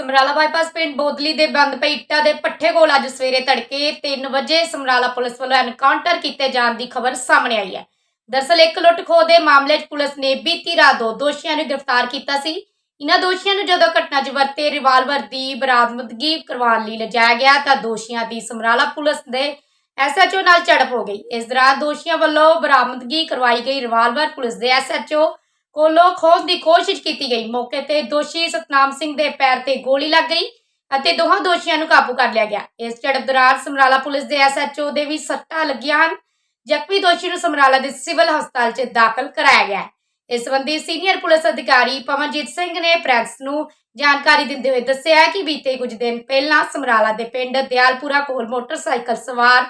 Samrala bypass ਪਿੰਡ ਬੋਦਲੀ ਦੇ ਬੰਦ ਪਈ ਇੱਟਾਂ ਦੇ ਪੱਠੇ ਕੋਲ ਅੱਜ ਸਵੇਰੇ ਤੜਕੇ 3 ਵਜੇ ਸਮਰਾਲਾ ਪੁਲਿਸ ਵੱਲੋਂ ਐਨਕਾਊਂਟਰ ਕੀਤੇ ਜਾਣ ਦੀ ਖਬਰ ਸਾਹਮਣੇ ਆਈ ਹੈ। ਦਰਸਲ ਇੱਕ ਲੁੱਟ ਖੋਹ ਦੇ ਮਾਮਲੇ 'ਚ ਪੁਲਿਸ ਨੇ ਬੀਤੀ ਰਾਤ ਦੋ ਦੋਸ਼ੀਆਂ ਨੂੰ ਗ੍ਰਿਫਤਾਰ ਕੀਤਾ ਸੀ। ਇਹਨਾਂ ਦੋਸ਼ੀਆਂ ਨੂੰ ਜਦੋਂ ਘਟਨਾ 'ਚ ਵਰਤੇ ਰਿਵਾਲਵਰ ਦੀ ਬਰਾਮਦਗੀ ਕਰਵਾਉਣ ਲਈ ਲਿਜਾਇਆ ਗਿਆ ਤਾਂ ਦੋਸ਼ੀਆਂ ਦੀ ਸਮਰਾਲਾ ਪੁਲਿਸ ਦੇ ਐਸਐਚਓ ਨਾਲ ਝੜਪ ਹੋ ਗਈ। ਇਸ ਦੌਰਾਨ ਦੋਸ਼ੀਆਂ ਵੱਲੋਂ ਬਰਾਮਦਗੀ ਕਰਵਾਈ ਗਈ ਰਿਵਾਲਵਰ ਪੁਲਿਸ ਦੇ ਐਸਐਚਓ ਕੋਲੋਂ ਖੋਹਣ ਦੀ ਕੋਸ਼ਿਸ਼ ਕੀਤੀ ਗਈ। ਮੌਕੇ ਤੇ ਦੋਸ਼ੀ ਸਤਨਾਮ ਸਿੰਘ ਦੇ ਪੈਰ ਤੇ ਗੋਲੀ ਲੱਗ ਗਈ ਅਤੇ ਦੋਹਾਂ ਦੋਸ਼ੀਆਂ ਨੂੰ ਕਾਬੂ ਕਰ ਲਿਆ ਗਿਆ। ਇਸ ਝੜਪ ਦੌਰਾਨ ਸਮਰਾਲਾ ਪੁਲਿਸ ਦੇ ਐਸਐਚਓ ਦੇ ਵੀ ਸੱਟਾਂ ਲੱਗੀਆਂ ਹਨ। ਜ਼ਖਮੀ ਦੋਸ਼ੀ ਨੂੰ ਸਮਰਾਲਾ ਦੇ ਸਿਵਲ ਹਸਪਤਾਲ 'ਚ ਦਾਖਲ ਕਰਾਇਆ ਗਿਆ ਇਸ ਸੰਬੰਧੀ ਸੀਨੀਅਰ ਪੁਲਿਸ ਅਧਿਕਾਰੀ ਪਵਨਜੀਤ ਸਿੰਘ ਨੇ ਪ੍ਰੈਸ ਨੂੰ ਜਾਣਕਾਰੀ ਦਿੰਦੇ ਹੋਏ ਦੱਸਿਆ ਕਿ ਬੀਤੇ ਕੁਝ ਦਿਨ ਪਹਿਲਾਂ ਸਮਰਾਲਾ ਦੇ ਪਿੰਡ ਦਿਆਲਪੁਰਾ ਕੋਲ ਮੋਟਰਸਾਈਕਲ ਸਵਾਰ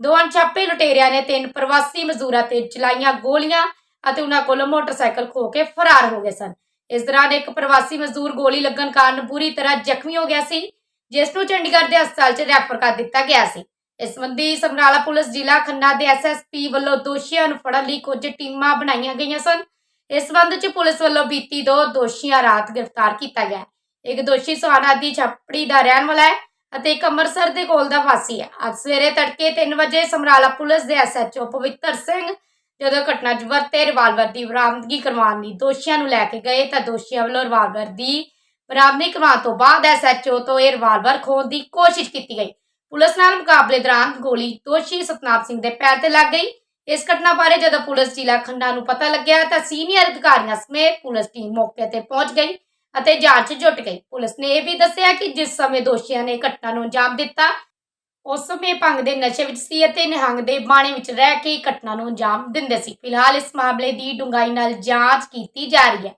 ਦੋ ਅਣਛਾਪੇ ਲੁਟੇਰਿਆਂ ਨੇ ਤਿੰਨ ਪ੍ਰਵਾਸੀ ਮਜ਼ਦੂਰਾਂ ਤੇ ਚਲਾਈਆਂ ਗੋਲੀਆਂ ਅਤੇ ਉਹਨਾਂ ਕੋਲੋਂ ਮੋਟਰਸਾਈਕਲ ਖੋ ਕੇ ਫਰਾਰ ਹੋ ਗਏ ਸਨ। ਇਸ ਦੌਰਾਨ ਇੱਕ ਪ੍ਰਵਾਸੀ ਮਜ਼ਦੂਰ ਗੋਲੀ ਲੱਗਣ ਕਾਰਨ ਬੁਰੀ ਤਰ੍ਹਾਂ ਜ਼ਖਮੀ ਹੋ ਗਿਆ ਸੀ, ਜਿਸ ਨੂੰ ਚੰਡੀਗੜ੍ਹ ਦੇ ਹਸਪਤਾਲ 'ਚ ਰੈਫਰ ਕਰ ਦਿੱਤਾ ਗਿਆ ਸੀ। ਇਸ ਸੰਬੰਧੀ ਸਮਰਾਲਾ ਪੁਲਿਸ ਜ਼ਿਲ੍ਹਾ ਖੰਨਾ ਦੇ ਐਸਐਸਪੀ ਵੱਲੋਂ ਦੋਸ਼ੀਆਂ ਨੂੰ ਫੜਨ ਲਈ ਕੁਝ ਟੀਮਾਂ ਬਣਾਈਆਂ ਗਈਆਂ ਸਨ। ਇਸ ਸੰਬੰਧ 'ਚ ਪੁਲਿਸ ਵੱਲੋਂ ਬੀਤੀ ਦੋ ਦੋਸ਼ੀਆਂ ਰਾਤ ਗ੍ਰਿਫਤਾਰ ਕੀਤਾ ਗਿਆ ਇੱਕ ਦੋਸ਼ੀ ਸੁਹਾਣਾ ਦੀ ਛਾਪੜੀ ਦਾ ਰਹਿਣ ਵਾਲਾ ਹੈ ਅਤੇ ਇੱਕ ਅੰਮ੍ਰਿਤਸਰ ਦੇ ਕੋਲ ਦਾ ਵਾਸੀ ਹੈ। ਅੱਜ ਸਵੇਰੇ ਤੜਕੇ 3 ਵਜੇ ਸਮਰਾਲਾ ਪੁਲਿਸ ਦੇ ਐਸਐਚਓ ਪਵਿੱਤਰ ਸਿੰਘ ਜਦੋਂ ਘਟਨਾ 'ਚ ਵਰਤੇ ਰਿਵਾਲਵਰ ਦੀ ਬਰਾਮਦਗੀ ਕਰਵਾਉਣ ਲਈ ਦੋਸ਼ੀਆਂ ਨੂੰ ਲੈ ਕੇ ਗਏ ਤਾਂ ਦੋਸ਼ੀਆਂ ਵੱਲੋਂ ਰਿਵਾਲਵਰ ਦੀ ਬਰਾਮਦਗੀ ਕਰਵਾਉਣ ਤੋਂ ਬਾਅਦ ਐਸਐਚਓ ਤੋਂ ਇਹ ਰਿਵਾਲਵਰ ਖੋਹਣ ਦੀ ਕੋਸ਼ਿਸ਼ ਕੀਤੀ ਗਈ। ਪੁਲਿਸ ਨਾਲ ਮੁਕਾਬਲੇ ਦੌਰਾਨ ਗੋਲੀ ਦੋਸ਼ੀ ਸਤਨਾਮ ਸਿੰਘ ਦੇ ਪੈਰ ਤੇ ਲੱਗ ਗਈ। ਇਸ ਘਟਨਾ ਬਾਰੇ ਜਦੋਂ ਪੁਲਿਸ ਜ਼ਿਲ੍ਹਾ ਖੰਡਾ ਨੂੰ ਪਤਾ ਲੱਗਿਆ ਤਾਂ ਸੀਨੀਅਰ ਅਧਿਕਾਰੀਆਂ ਸਮੇਤ ਪੁਲਿਸ ਟੀਮ ਮੌਕੇ ਤੇ ਪਹੁੰਚ ਗਈ ਅਤੇ ਜਾਂਚ ਜੁਟ ਗਈ। ਪੁਲਿਸ ਨੇ ਇਹ ਵੀ ਦੱਸਿਆ ਕਿ ਜਿਸ ਸਮੇਂ ਦੋਸ਼ੀਆਂ ਨੇ ਘਟਨਾ ਨੂੰ ਅੰਜਾਮ ਦਿੱਤਾ ਉਸ ਸਮੇਂ ਭੰਗ ਦੇ ਨਸ਼ੇ ਵਿੱਚ ਸੀ ਅਤੇ ਨਿਹੰਗ ਦੇ ਬਾਣੇ ਵਿੱਚ ਰਹਿ ਕੇ ਘਟਨਾ ਨੂੰ ਅੰਜਾਮ ਦਿੰਦੇ ਸੀ। ਫਿਲਹਾਲ ਇਸ ਮਾਮਲੇ ਦੀ ਡੂੰਘਾਈ ਨਾਲ ਜਾਂਚ ਕੀਤੀ ਜਾ ਰਹੀ ਹੈ।